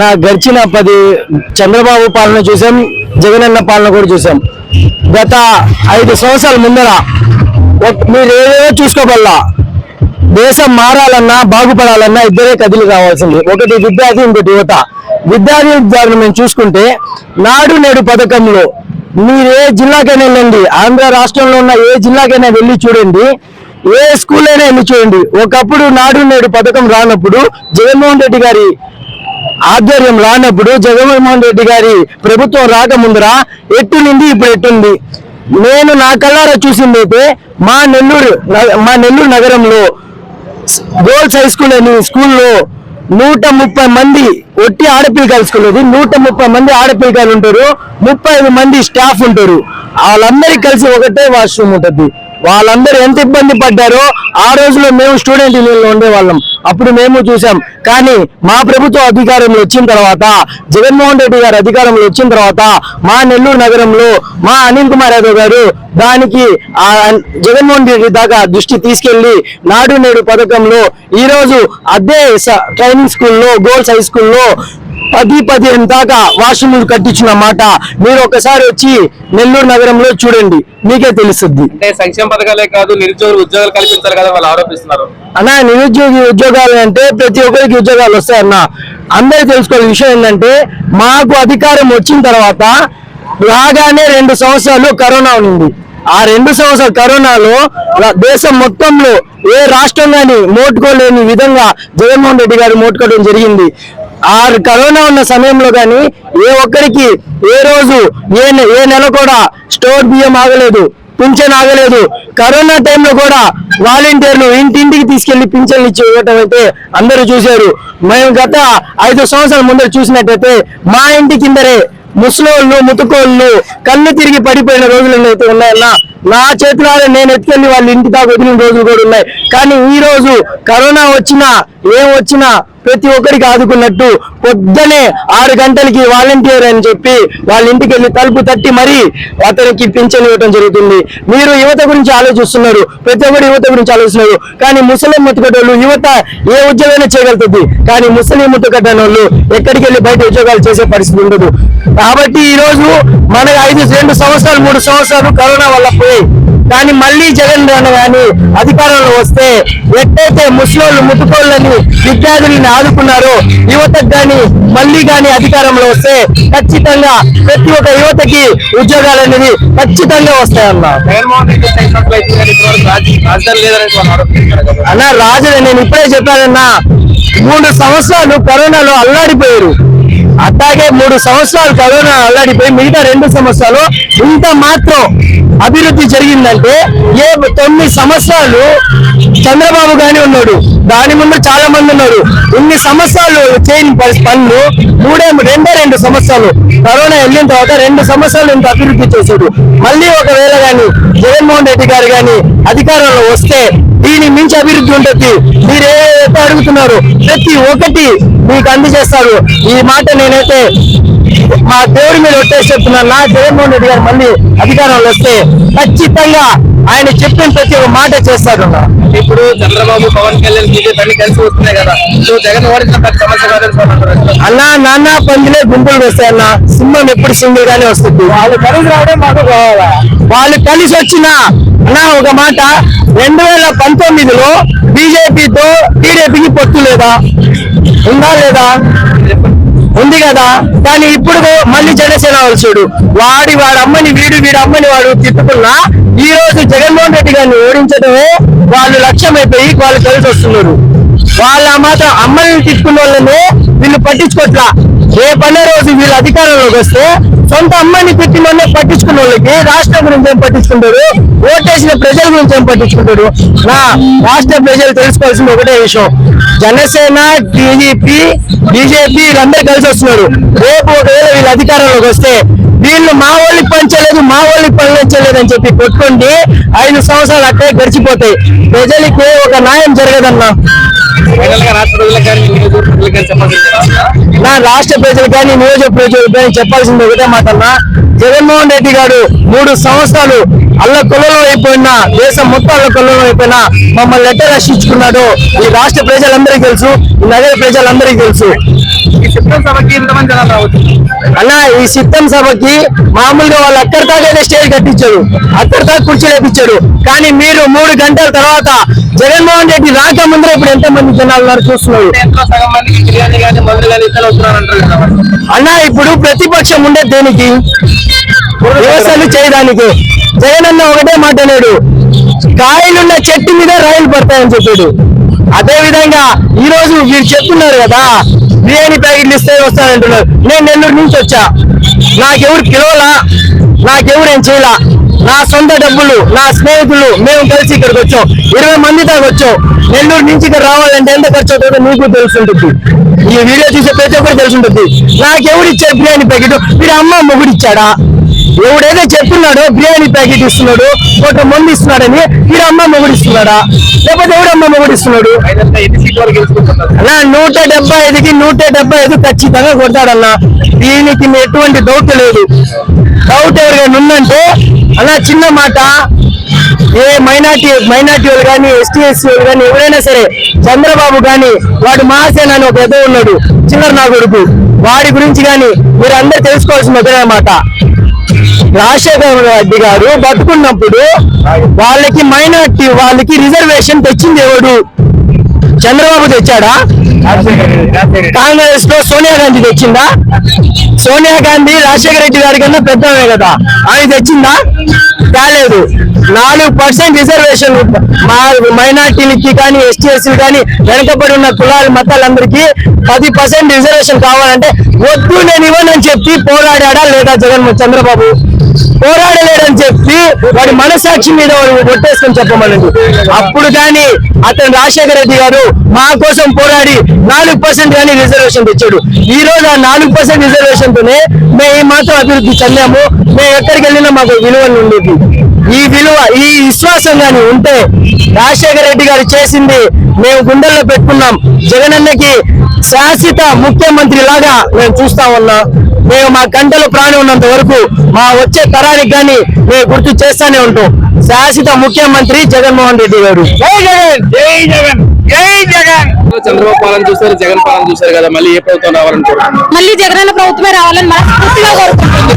నా గడిచిన పది చంద్రబాబు పాలన చూసాం జగనన్న పాలన కూడా చూసాం. గత ఐదు సంవత్సరాల ముందర మీరు ఏదేదో చూసుకోబల్లా దేశం మారాలన్నా బాగుపడాలన్నా ఇద్దరే కదిలి రావాల్సింది. ఒకటి విద్యార్థి ఇంకోటి యువత. విద్యార్థి విద్యార్థులు మేము చూసుకుంటే నాడు నేడు పథకంలో మీరు ఏ జిల్లాకైనా వెళ్ళండి. ఆంధ్ర రాష్ట్రంలో ఉన్న ఏ జిల్లాకైనా వెళ్ళి చూడండి. ఏ స్కూల్ అయినా వెళ్ళి చూడండి. ఒకప్పుడు నాడు నేడు పథకం రానప్పుడు జగన్మోహన్ రెడ్డి గారి ఆధ్వర్యం రానప్పుడు జగన్మోహన్ రెడ్డి గారి ప్రభుత్వం రాకముందర ఎట్టునింది ఇప్పుడు ఎట్టుంది? నేను నా కళ్ళారా చూసింది అయితే మా నెల్లూరు మా నెల్లూరు నగరంలో గోల్స్ హై స్కూల్ స్కూల్లో నూట ముప్పై మంది ఒట్టి ఆడపిల్లకాయలు స్కూల్ అది నూట ముప్పై మంది ఆడపిల్లకాయలు ఉంటారు. ముప్పై ఐదు మంది స్టాఫ్ ఉంటారు. వాళ్ళందరికీ కలిసి ఒకటే వాష్రూమ్ ఉంటుంది. వాళ్ళందరూ ఎంత ఇబ్బంది పడ్డారో ఆ రోజులో మేము స్టూడెంట్ యూనియన్లో ఉండేవాళ్ళం. అప్పుడు మేము చూసాం. కానీ మా ప్రభుత్వం అధికారంలో వచ్చిన తర్వాత జగన్మోహన్ రెడ్డి గారు అధికారంలో వచ్చిన తర్వాత మా నెల్లూరు నగరంలో మా అనిల్ కుమార్ యాదవ్ గారు దానికి ఆ జగన్మోహన్ రెడ్డి దాకా దృష్టి తీసుకెళ్ళి నాడు నేడు పథకంలో ఈరోజు అదే ట్రైనింగ్ స్కూల్లో గోల్స్ హై స్కూల్లో పది పదిహేను దాకా వాష్రూమ్లు కట్టించిన మాట మీరు ఒకసారి వచ్చి నెల్లూరు నగరంలో చూడండి. మీకే తెలుస్తుంది అంటే సంక్షేమ పథకాలే కాదు నిరుద్యోగులు ఉద్యోగాలు కల్పించాలి కదా వాళ్ళు ఆరోపిస్తున్నారు. అన్న నిరుద్యోగి ఉద్యోగాలు అంటే ప్రతి ఒక్కరికి ఉద్యోగాలు వస్తాయన్న అందరూ తెలుసుకోవాల్సిన విషయం ఏంటంటే మాకు అధికారం వచ్చిన తర్వాత రాగానే రెండు సంవత్సరాలు కరోనా ఉంది. ఆ రెండు సంవత్సరాల కరోనాలో దేశం మొత్తంలో ఏ రాష్ట్రం కానీ మోటుకోలేని విధంగా జగన్మోహన్ రెడ్డి గారు మోటుకోవడం జరిగింది. ఆ కరోనా ఉన్న సమయంలో కానీ ఏ ఒక్కరికి ఏ రోజు ఏ ఏ నెల కూడా స్టోర్ బియ్యం ఆగలేదు పింఛన్ ఆగలేదు. కరోనా టైంలో కూడా వాలంటీర్లు ఇంటింటికి తీసుకెళ్ళి పింఛన్లు ఇచ్చి ఇవ్వటం అయితే అందరూ చూశారు. మేము గత ఐదు సంవత్సరాల ముందర చూసినట్టయితే మా ఇంటి కిందరే ముసలోళ్ళు ముతుకోళ్ళు కళ్ళు తిరిగి పడిపోయిన రోజులు అయితే ఉన్నాయన్న నా చేతిలో నేను ఎత్తుకెళ్ళి వాళ్ళ ఇంటి దాకా వదిలిన రోజులు కూడా ఉన్నాయి. కానీ ఈ రోజు కరోనా వచ్చినా ఏం వచ్చినా ప్రతి ఒక్కరికి ఆదుకున్నట్టు పొద్దునే ఆరు గంటలకి వాలంటీర్ అని చెప్పి వాళ్ళ ఇంటికి వెళ్ళి తలుపు తట్టి మరీ అతనికి పింఛన్ ఇవ్వడం జరుగుతుంది. మీరు యువత గురించి ఆలోచిస్తున్నారు ప్రతి ఒక్కరు యువత గురించి ఆలోచిస్తున్నారు కానీ ముసలి ముట్టుకట్టోళ్ళు యువత ఏ ఉద్యోగమైనా చేయగలుగుతుంది. కానీ ముసలి ముట్టుకట్టని ఎక్కడికి వెళ్ళి బయట ఉద్యోగాలు చేసే పరిస్థితి ఉండదు. కాబట్టి ఈ రోజు మన ఐదు రెండు సంవత్సరాలు మూడు సంవత్సరాలు కరోనా వల్ల పోయి కానీ మళ్ళీ జగన్ అన్న కానీ అధికారంలో వస్తే ఎట్టయితే ముసలోళ్ళు ముట్టుకోళ్ళని విద్యార్థులని ఆదుకున్నారో యువతకు కానీ మళ్ళీ కానీ అధికారంలో వస్తే ఖచ్చితంగా ప్రతి ఒక్క యువతకి ఉద్యోగాలు అనేది ఖచ్చితంగా వస్తాయన్న. అన్న రాజు నేను ఇప్పుడే చెప్పానన్నా మూడు సంవత్సరాలు కరోనాలో అల్లాడిపోయారు. అట్లాగే మూడు సంవత్సరాలు కరోనా అల్లాడిపోయి మిగతా రెండు సంవత్సరాలు ఇంత మాత్రం అభివృద్ధి జరిగిందంటే ఏ తొమ్మిది సంవత్సరాలు చంద్రబాబు గాని ఉన్నాడు. దాని ముందు చాలా మంది ఉన్నారు. ఇన్ని సంవత్సరాలు చేయని పనులు మూడే రెండే రెండు సంవత్సరాలు. కరోనా వెళ్ళిన తర్వాత రెండు సంవత్సరాలు ఇంత అభివృద్ధి చేశాడు. మళ్ళీ ఒకవేళ కానీ జగన్మోహన్ రెడ్డి గారు కానీ అధికారంలో వస్తే దీని మించి అభివృద్ధి ఉంటుంది. మీరు ఏ అడుగుతున్నారు. ప్రతి ఒక్కటి మీకు అందజేస్తారు. ఈ మాట నేనైతే మా దేవుడి మీద ఒట్టేసి చెప్తున్నాను నా జగన్మోహన్ రెడ్డి గారు మళ్ళీ అధికారంలో వస్తే ఖచ్చితంగా ఆయన చెప్పిన ప్రతి ఒక్క మాట చేస్తారు అన్న. ఇప్పుడు చంద్రబాబు పవన్ కళ్యాణ్ బీజేపీ కలిసి వస్తున్నాయి కదా. సో జగన్ అన్న నాన్న పందిలే గుంపులు అన్న సింహం ఎప్పుడు సింగిల్ గానే వస్తుంది. వాళ్ళు కలిసి రావడం మాకు కావాలా వాళ్ళు కలిసి వచ్చిన అన్న ఒక మాట రెండు వేల పంతొమ్మిదిలో బీజేపీతో టీడీపీకి పొత్తు లేదా? ఉందా లేదా? ఉంది కదా? కానీ ఇప్పుడు మళ్ళీ జనసేన వచ్చాడు వాడి వాడి అమ్మని వీడు వీడి అమ్మని వాడు తిట్టుకున్నా ఈ రోజు జగన్మోహన్ రెడ్డి గారిని ఓడించడమే వాళ్ళు లక్ష్యం అయిపోయి వాళ్ళు కలిసి వస్తున్నారు. వాళ్ళ మాత్రం అమ్మని తిట్టుకున్న వాళ్ళనే వీళ్ళు పట్టించుకోట్లా. రేపనే రోజు వీళ్ళు అధికారంలోకి వస్తే సొంత అమ్మని తిట్టినోళ్ళే పట్టించుకున్న వాళ్ళకి రాష్ట్రం గురించి ఏం పట్టించుకుంటారు? ఓటేసిన ప్రజల గురించి ఏం పట్టించుకుంటారు? నా రాష్ట్ర ప్రజలు తెలుసుకోవాల్సిన ఒకటే విషయం. జనసేన టీడీపీ బీజేపీ వీళ్ళందరూ కలిసి వస్తున్నారు. రేపు ఒకవేళ వీళ్ళు అధికారంలోకి వస్తే వీళ్ళు మా వాళ్ళకి పంచలేదు మా వాళ్ళకి పంచలేదు అని చెప్పి కొట్టుకోండి ఐదు సంవత్సరాలు అక్కడే గడిచిపోతాయి. ప్రజలకి ఒక న్యాయం జరగదన్నా. నా రాష్ట్ర ప్రజలు కానీ నియోజక ప్రజలు కానీ చెప్పాల్సింది ఒకటే మాట అన్నా జగన్మోహన్ రెడ్డి గారు మూడు సంవత్సరాలు అల్ల కొలలో అయిపోయినా దేశం మొత్తం అల్ల కొలలో అయిపోయినా మమ్మల్ని లెటర్ రక్షించుకున్నాడు ఈ రాష్ట్ర ప్రజలందరికీ తెలుసు ఈ నగర ప్రజలందరికీ తెలుసు. అన్న ఈ సిద్ధం సభకి మామూలుగా వాళ్ళు అక్కడ దాకా స్టేజ్ కట్టించాడు అక్కడ దాకా కుర్చీ లేపించాడు కానీ మీరు మూడు గంటల తర్వాత జగన్మోహన్ రెడ్డి రాక ముందర ఇప్పుడు ఎంత మంది జనాలు ఉన్నారు చూస్తున్నారు. అన్న ఇప్పుడు ప్రతిపక్షం ఉండే దేనికి? వ్యవస్థలు చేయడానికి. జగన్ అన్న ఒకటే మాట లేడు కాయలున్న చెట్టు మీద రైలు పడతాయని చెప్పాడు. అదే విధంగా ఈ రోజు మీరు చెప్తున్నారు కదా బిర్యానీ ప్యాకెట్లు ఇస్తే వస్తానంటున్నారు నేను నెల్లూరు నుంచి వచ్చా. నాకెవరు కిలోలా నాకెవరు ఏం చేయలా? నా సొంత డబ్బులు నా స్నేహితులు మేము కలిసి ఇక్కడికి వచ్చాం. ఇరవై మంది దాకా వచ్చాం. నెల్లూరు నుంచి ఇక్కడ రావాలంటే ఎంత ఖర్చు అవుతుందో మీకు తెలుసుంటుంది ఈ వీడియో చూసే ప్రతి ఒక్కరు తెలుసుంటుంది నాకెవరు ఇచ్చారు బిర్యానీ ప్యాకెట్? మీరు అమ్మ మొగుడు ఇచ్చాడా? ఎవడైతే చెప్తున్నాడో బిర్యానీ ప్యాకెట్ ఇస్తున్నాడు ఒక మంది ఇస్తున్నాడని మీరు అమ్మ మొగుడు ఇస్తున్నాడా? లేకపోతే ఎవడమ్మ మొగుడు ఇస్తున్నాడు? అన్నా నూట డెబ్బై ఐదుకి నూట డెబ్బై ఐదు ఖచ్చితంగా కొడతాడన్నా. దీనికి ఎటువంటి డౌట్ లేదు. డౌట్ ఎవరికైనా ఉందంటే అలా చిన్న మాట. ఏ మైనార్టీ మైనార్టీ వాళ్ళు కానీ ఎస్టీ ఎస్సీ వాళ్ళు కానీ ఎవరైనా సరే చంద్రబాబు కానీ వాడు మహాసేన అని ఒక ఎదో ఉన్నాడు చిల్లర నా కొడుకు. వాడి గురించి కానీ మీరు అందరు తెలుసుకోవాల్సిన ఒకటే మాట రాజశేఖర రెడ్డి గారు పట్టుకున్నప్పుడు వాళ్ళకి మైనార్టీ వాళ్ళకి రిజర్వేషన్ తెచ్చింది ఎవడు? చంద్రబాబు తెచ్చాడా? కాంగ్రెస్లో సోనియా గాంధీ తెచ్చిందా? సోనియా గాంధీ రాజశేఖర రెడ్డి గారి కన్నా పెద్దవే కదా. ఆయన తెచ్చిందా? కాలేదు నాలుగు పర్సెంట్ రిజర్వేషన్ మా మైనార్టీలకి కానీ ఎస్టీ ఎస్సీలు కానీ వెనకబడి ఉన్న కులాల మతాలందరికీ పది పర్సెంట్ రిజర్వేషన్ కావాలంటే వద్దు నేను ఇవ్వనని చెప్పి పోరాడా లేదా జగన్ చంద్రబాబు? పోరాడలేడని చెప్పి వాడి మనసాక్షి మీద కొట్టేసుకొని చెప్పమనండి అప్పుడు కానీ అతను రాజశేఖర రెడ్డి గారు మా కోసం పోరాడి నాలుగు పర్సెంట్ కానీ రిజర్వేషన్ తెచ్చాడు. ఈ రోజు ఆ నాలుగు పర్సెంట్ రిజర్వేషన్ తోనే మేము మాత్రం అభివృద్ధి చెందాము. మేము ఎక్కడికి వెళ్ళినా మాకు విలువలు ఉండేది. ఈ విలువ ఈ విశ్వాసం కానీ ఉంటే రాజశేఖర రెడ్డి గారు చేసింది మేము గుండెల్లో పెట్టుకున్నాం. జగనన్నకి శాశ్వత ముఖ్యమంత్రి లాగా మేము చూస్తా ఉన్నాం. మేము మా కంటలో ప్రాణం ఉన్నంత వరకు మా వచ్చే తరానికి కానీ మేము గుర్తు చేస్తానే ఉంటాం. శాశ్వత ముఖ్యమంత్రి జగన్మోహన్ రెడ్డి గారు. జై జగన్! జై జగన్! జై జగన్! చంద్రబాబు పాలన చూసారు జగన్ పాలన చూసారు కదా మళ్ళీ ఏ ప్రభుత్వం రావాలనుకుంటున్నారు? మళ్ళీ జగనన్న ప్రభుత్వమే రావాలని మనస్ఫూర్తిగా కోరుకుంటున్నాను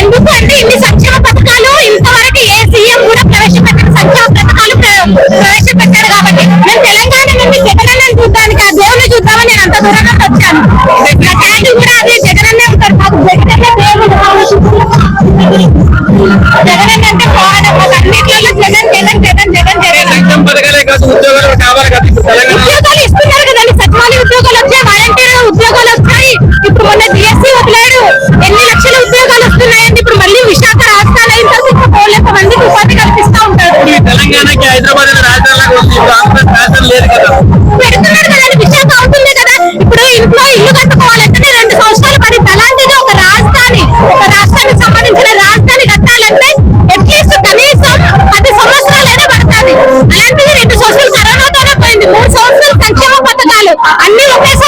ఎందుకంటే ఇన్ని సంక్షేమ పథకాలు ఇంతవరకు ఏ సీఎం కూడా ప్రవేశపెట్టిన సంక్షేమ పథకాలు ప్ర- ప్రవేశపెట్టాడు కాబట్టి నేను తెలంగాణ నుండి జగనన్నని చూడడానికి ఆ దేవుని చూద్దామని నేను అంత దూరం నుండి వచ్చాను. నా డాడీ కూడా అదే జగనన్నే ఉంటారు. మాకు జగనన్నే దేవుడు జగనన్న అంటే పోరాటం మాకు అన్నిట్లలో జగన్ జగన్ జగన్ జగన్ జగన్. ఉద్యోగాలు ఇస్తున్నారు కదండి సచివాలయ ఉద్యోగాలు వచ్చాయి వాలంటీర్ ఉద్యోగాలు వచ్చాయి. ఇప్పుడు మొన్న డిఎస్సీ వదిలేడు ఎన్ని లక్షల ఉద్యోగాలు వస్తున్నాయండి. ఇప్పుడు మళ్ళీ విశాఖ రాజధాని అయిన తర్వాత కోలేక మందికి ఉపాధి కల్పిస్తా ఈ తెలంగాణకి హైదరాబాద్ లేదు కదా. పెడుతున్నాడు కదండి విశాఖ అవుతుంది కదా. ఇప్పుడు ఇంట్లో ఇల్లు కట్టుకోవాలంటే రెండు సంవత్సరాలు పడింది. అలాంటిది ఒక రాజధాని ఒక రాష్ట్రానికి సంబంధించిన రాజధాని కట్టాలంటే అట్లీస్ట్ కనీసం పది సంవత్సరాలైనా పడుతుంది. అలాంటిది రెండు సంవత్సరాలు కరోనాతోనే పోయింది. మూడు సంవత్సరాలు సంక్షేమ పథకాలు అన్ని ఒకేసారి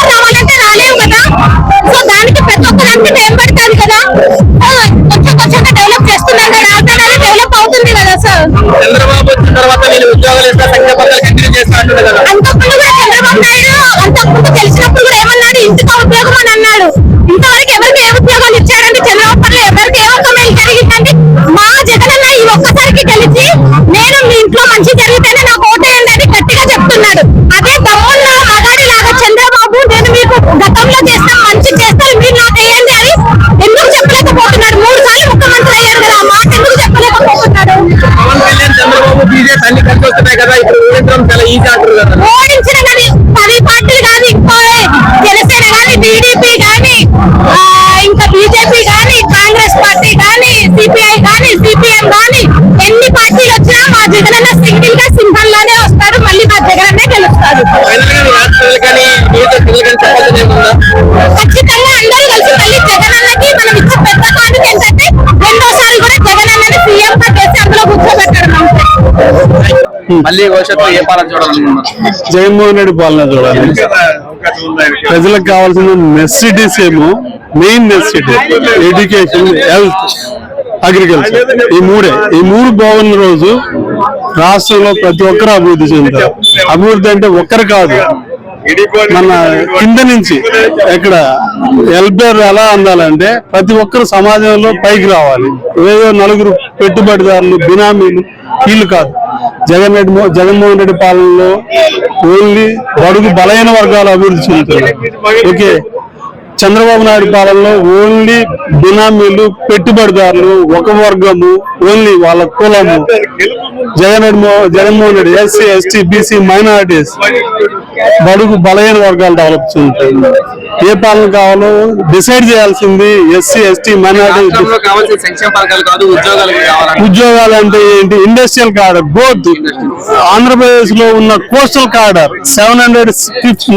అంతకుముందు కూడా చంద్రబాబు నాయుడు అంతకుముందు తెలిసినప్పుడు కూడా ఏమన్నాడు ఇంటికి ఉద్యోగం అని అన్నాడు ఇంతవరకు ఎవరికి ఏ ఉద్యోగాలు ఇచ్చాడంటే చంద్రబాబు వల్ల ఎవరికి ఏ ఒక్క మేలు జరిగిందండి మా జగనన్న ఈ ఒక్కసారికి గెలిచి నేను మీ ఇంట్లో మంచి జరిగితేనే నాకు ఓటేయండి అని గట్టిగా చెప్తున్నాడు అదే దమ్మున్న మగాడి లాగా చంద్రబాబు నేను మీకు గతంలో చేసిన మంచి చేస్తాను మీరు నాకు వేయండి అని ఎందుకు చెప్పలేకపోతున్నాడు మూడు సార్లు ముఖ్యమంత్రి అయ్యారు కదా ఆ మాట ఎందుకు చెప్పలేకపోతున్నాడు? పవన్ కళ్యాణ్ చంద్రబాబు బీజేపీ అన్ని కలిసి వస్తున్నాయి కదా ఇప్పుడు ఊహించడం చాలా ఈజీ అంటారు కదా. ఓడించిన కానీ పది పార్టీలు కానీ జనసేన కానీ టీడీపీ కానీ ఇంకా బీజేపీ కానీ కాంగ్రెస్ పార్టీ కానీ సిపిఐ కానీ సిపిఎం కానీ ఎన్ని పార్టీలు వచ్చినా మా జగనన్న సింగిల్గా సింహం లోనే వస్తాడు మళ్ళీ మా జగనన్నే గెలుస్తాడు. ఫైనల్గా రాష్ట్రాలు కానీ మిగతా పిల్లలు కానీ చెప్పాల్సింది ఏముందా ఖచ్చితంగా అందరూ కలిసి మళ్ళీ జగనన్నకి మనం ఇచ్చే పెద్ద కానుక ఏంటంటే రెండోసారి కూడా జగనన్నని సీఎం గా చేసి అందులో కూర్చోబెట్టడం మళ్ళీ భవిష్యత్తు ఏ పాలన చూడాలనుకుంటున్నారు? జగన్మోహన్ రెడ్డి పాలన చూడాలి. ప్రజలకు కావాల్సిన నెసిటీస్ ఏమో main necessity education health agriculture. ఈ మూడే. ఈ మూడు బాగున్న రోజు రాష్ట్రంలో ప్రతి ఒక్కరు అభివృద్ధి చెందుతారు. అభివృద్ధి అంటే ఒక్కరు కాదు మన కింద నుంచి ఎక్కడ వెల్ఫేర్ ఎలా అందాలంటే ప్రతి ఒక్కరు సమాజంలో పైకి రావాలి. ఏదో నలుగురు పెట్టుబడిదారులు బినామీలు వీళ్ళు కాదు. జగన్ రెడ్డి జగన్మోహన్ రెడ్డి పాలనలో ఓన్లీ బడుగు బలైన వర్గాలు అభివృద్ధి చెందుతారు ఓకే. చంద్రబాబు నాయుడు పాలనలో ఓన్లీ బినామీలు పెట్టుబడిదారులు ఒక వర్గము ఓన్లీ వాళ్ళ కులము. Jagan Reddy Jaganmohan Reddy SC ST BC minorities. బడుగు బలహీన వర్గాలు డెవలప్ చెందుతాయి ఏ పాలన కావాలో డిసైడ్ చేయాల్సింది ఎస్సీ ఎస్టీ మైనారిటీ. ఉద్యోగాలు అంటే ఏంటి? ఇండస్ట్రియల్ కార్డర్ బోత్ ఆంధ్రప్రదేశ్లో ఉన్న coastal corridor seven hundred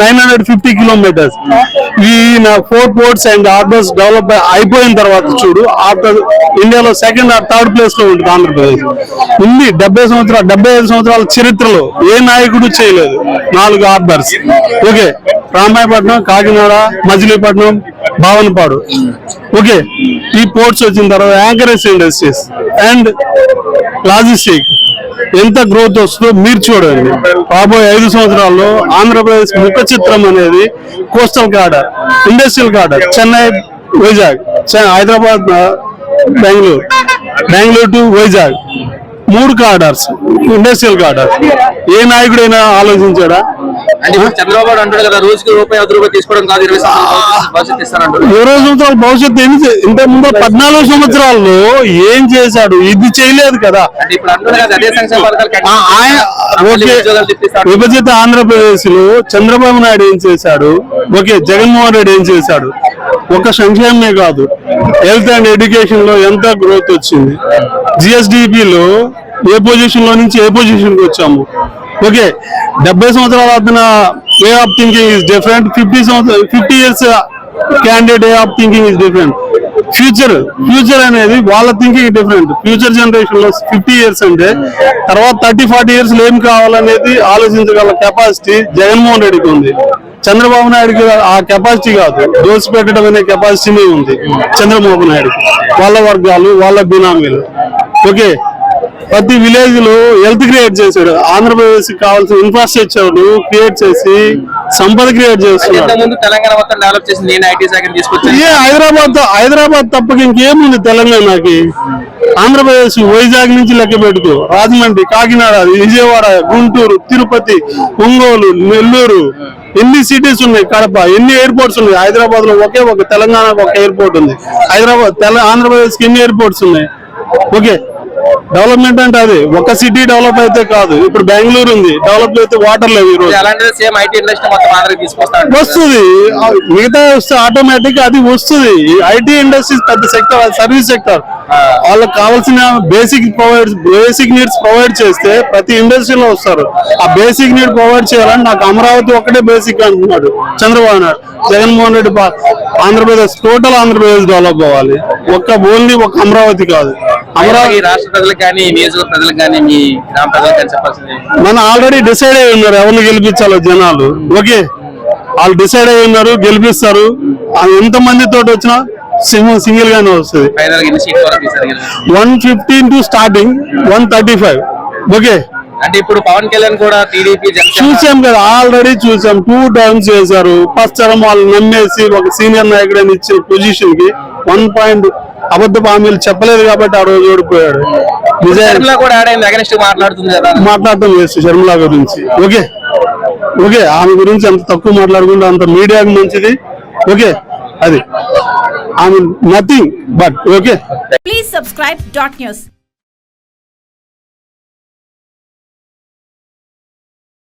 nine hundred fifty kilometres ఈ four ports and harbours develop అయిపోయిన తర్వాత చూడు ఆఫ్టర్ ఇండియాలో సెకండ్ ఆర్ థర్డ్ ప్లేస్లో ఉంటుంది ఆంధ్రప్రదేశ్. ఉంది. డెబ్బై సంవత్సరాలు డెబ్బై ఐదు సంవత్సరాల చరిత్రలో ఏ నాయకుడు చేయలేదు. నాలుగు harbours okay. Ramayapatnam Kakinada Machilipatnam Bhavanapadu. Okay. ఈ పోర్ట్స్ వచ్చిన తర్వాత యాంకరేజ్ ఇండస్ట్రీస్ అండ్ లాజిస్టిక్. ఎంత గ్రోత్ వస్తుందో మీరు చూడండి. రాబోయే ఐదు సంవత్సరాల్లో ఆంధ్రప్రదేశ్ ముఖ చిత్రం అనేది coastal corridor industrial corridor Chennai Vizag Hyderabad Bengaluru. Bengaluru to Vizag. మూడు కార్డర్స్ ఇండస్ట్రియల్ కార్డర్ ఏ నాయకుడైనా ఆలోచించాడా? అంటే చంద్రబాబు నాయుడు అంటాడు కదా రోజుకి రూపాయి ఐదు రూపాయలు తీసుకోవడం కాదు ఇరవై సంవత్సరాలు భవిష్యత్తు ఇస్తారంటారు ఇరవై సంవత్సరాల భవిష్యత్తు ఏమి చే- ఇంత ముందు పద్నాలుగు సంవత్సరాల్లో ఏం చేశాడు? ఇది చేయలేదు కదా. అంటే ఇప్పుడు అంటున్నారు కదా అదే సంక్షేమ పథకాలు విభజిత ఆంధ్రప్రదేశ్లో చంద్రబాబు నాయుడు ఏం చేశాడు? ఓకే జగన్మోహన్ రెడ్డి ఏం చేశాడు? ఒక సంక్షేమమే కాదు. హెల్త్ అండ్ ఎడ్యుకేషన్లో ఎంత గ్రోత్ వచ్చింది? GSDP లో ఏ పొజిషన్లో నుంచి ఏ పొజిషన్కి వచ్చాము? ఓకే డెబ్బై సంవత్సరాల అతన way of thinking is different fifty సంవత్సరాలు fifty years candidate way of thinking is different future future అనేది వాళ్ళ థింకింగ్ డిఫరెంట్ ఫ్యూచర్ జనరేషన్లో ఫిఫ్టీ ఇయర్స్ అంటే తర్వాత థర్టీ ఫార్టీ ఇయర్స్లో ఏం కావాలనేది ఆలోచించగల కెపాసిటీ జగన్మోహన్ రెడ్డికి ఉంది. చంద్రబాబు నాయుడుకి ఆ కెపాసిటీ కాదు. దోసి పెట్టడం అనే కెపాసిటీనే ఉంది. చంద్రబాబు నాయుడు వాళ్ళ వర్గాలు వాళ్ళ బినామీలు. ఓకే ప్రతి విలేజ్లో హెల్త్ క్రియేట్ చేశాడు ఆంధ్రప్రదేశ్కి కావాల్సిన ఇన్ఫ్రాస్ట్రక్చర్ క్రియేట్ చేసి సంపద క్రియేట్ చేస్తున్నాడు తెలంగాణ ఏ హైదరాబాద్ హైదరాబాద్ తప్పక ఇంకేముంది తెలంగాణకి? ఆంధ్రప్రదేశ్ వైజాగ్ నుంచి లెక్క పెట్టుకో. రాజమండ్రి కాకినాడ విజయవాడ గుంటూరు తిరుపతి ఒంగోలు నెల్లూరు ఎన్ని సిటీస్ ఉన్నాయి? కడప ఎన్ని ఎయిర్పోర్ట్స్ ఉన్నాయి? హైదరాబాద్లో ఒకే ఒక తెలంగాణకు ఒక ఎయిర్పోర్ట్ ఉంది. హైదరాబాద్ ఆంధ్రప్రదేశ్కి ఎన్ని ఎయిర్పోర్ట్స్ ఉన్నాయి? ఓకే. డెవలప్మెంట్ అంటే అది. ఒక సిటీ డెవలప్ అయితే కాదు. ఇప్పుడు బెంగళూరు ఉంది. డెవలప్ అయితే వాటర్ లేవు ఈ రోజు. వస్తుంది. మిగతా వస్తే ఆటోమేటిక్ అది వస్తుంది. ఐటీ ఇండస్ట్రీస్ పెద్ద సెక్టర్ సర్వీస్ సెక్టర్ వాళ్ళకి కావాల్సిన basic provide basic needs provide చేస్తే ప్రతి ఇండస్ట్రీలో వస్తారు. ఆ బేసిక్ నీడ్ ప్రొవైడ్ చేయాలని నాకు అమరావతి ఒక్కటే బేసిక్ అంటున్నాడు. చంద్రబాబు నాయుడు. జగన్మోహన్ రెడ్డి ఆంధ్రప్రదేశ్ టోటల్ ఆంధ్రప్రదేశ్ డెవలప్ అవ్వాలి. ఒక్క ఓన్లీ ఒక అమరావతి కాదు. అమరావతి రాష్ట్ర ప్రజలకు కానీ నియోజకవర్గ ప్రజలకు కానీ మీ గ్రామ ప్రజలకు కానీ చెప్పాల్సింది మన ఆల్రెడీ డిసైడ్ అయి ఉన్నారు ఎవరిని గెలిపించాలో జనాలు. ఓకే? వాళ్ళు డిసైడ్ అయి ఉన్నారు గెలిపిస్తారు. ఎంత మంది తోటి వచ్చినా సింగిల్ సింగిల్ గానే వస్తుంది? One fifteen to starting one thirty five. Okay? అంటే ఇప్పుడు పవన్ కళ్యాణ్ కూడా టీడీపీ చూసాం కదా ఆల్రెడీ చూసాం. టూ టర్మ్స్ చేశారు. ఫస్ట్ టర్మ్ వాళ్ళు నమ్మేసి ఒక సీనియర్ నాయకుడు ఇచ్చిన పొజిషన్కి వన్ పాయింట్ అబద్ధ హామీలు చెప్పలేదు కాబట్టి ఆ రోజు ఓడిపోయాడు. కూడా అగనిస్ట్ మాట్లాడుతుంది కదా. మాట్లాడటం శర్మిల గురించి. ఓకే. ఓకే ఆమె గురించి అంత తక్కువ మాట్లాడుకుంటే అంత మీడియాకి మంచిది. ఓకే అది. ఆమె nothing but okay. Please subscribe dot news.